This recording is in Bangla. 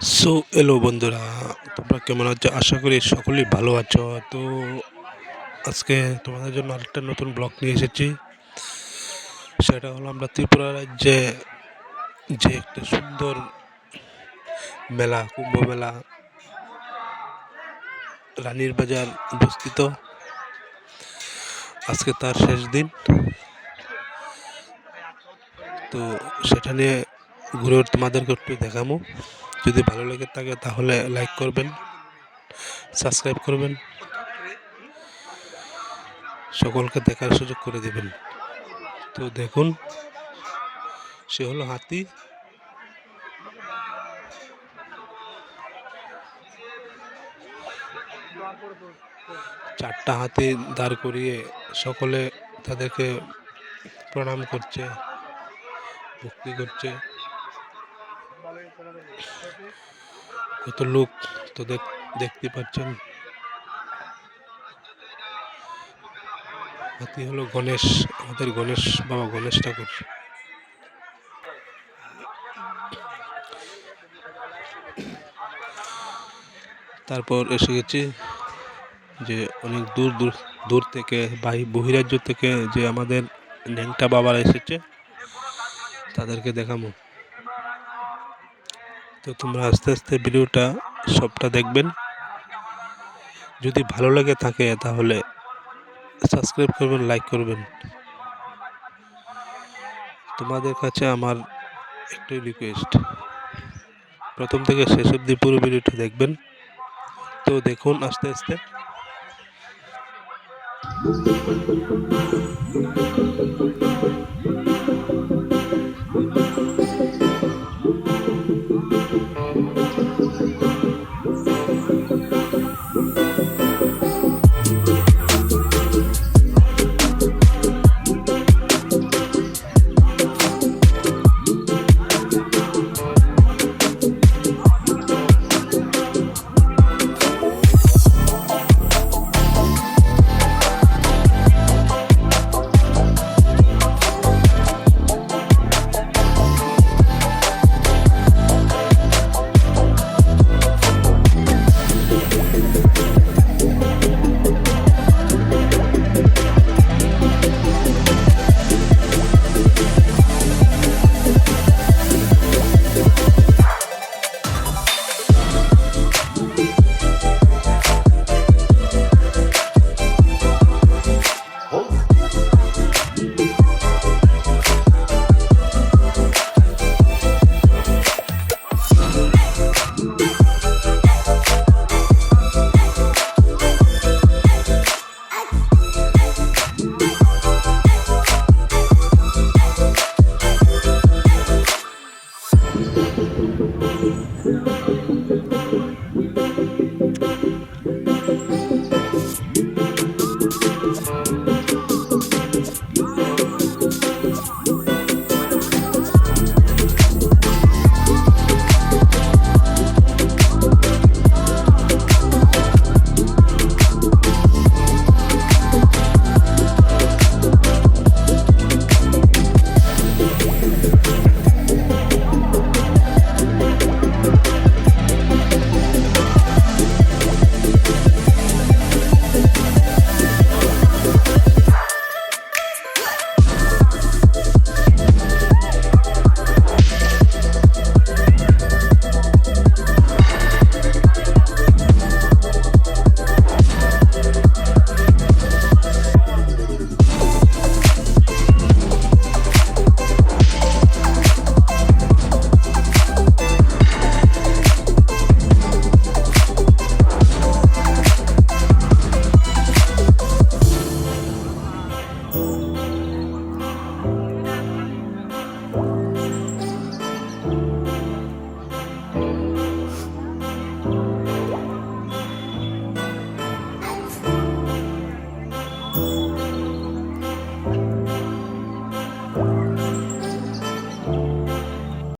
সো এলো বন্ধুরা, তোমরা কেমন আছো? আশা করি সকলেই ভালো আছো। তো আজকে তোমাদের জন্য আরেকটা নতুন ব্লগ নিয়ে এসেছি। সেটা হলো আমরা ত্রিপুরা রাজ্যে যে একটা সুন্দর মেলা, কুম্ভ মেলা, রানীর বাজার অবস্থিত। আজকে তার শেষ দিন। তো সেটা নিয়ে ঘুরে তোমাদেরকে একটু দেখাবো যদি ভালো লেগে থাকে তাহলে লাইক করবেন সাবস্ক্রাইব করবেন, সকলকে দেখার সুযোগ করে দেবেন। তো দেখুন, সে হলো হাতি। চারটা হাতি দাঁড় করিয়ে সকলে তাদেরকে প্রণাম করছে, ভক্তি করছে। কত লোক তো দেখ- দেখতে পাচ্ছেন। হাতি হলো গণেশ, আমাদের গণেশ বাবা, গণেশ ঠাকুর। তারপর এসে গেছি যে অনেক দূর দূর দূর থেকে বাহি বহিরাজ্য থেকে যে আমাদের ন্যাংটা বাবারা এসেছে, তাদেরকে দেখাবো। তো তোমরা আস্তে আস্তে ভিডিওটা সবটা দেখবেন। যদি ভালো লাগে থাকে তাহলে সাবস্ক্রাইব করবেন, লাইক করবেন। তোমাদের কাছে আমার একটাই রিকোয়েস্ট প্রথম থেকে শেষ অব্দি পুরো ভিডিওটা দেখবেন। তো দেখুন আস্তে আস্তে।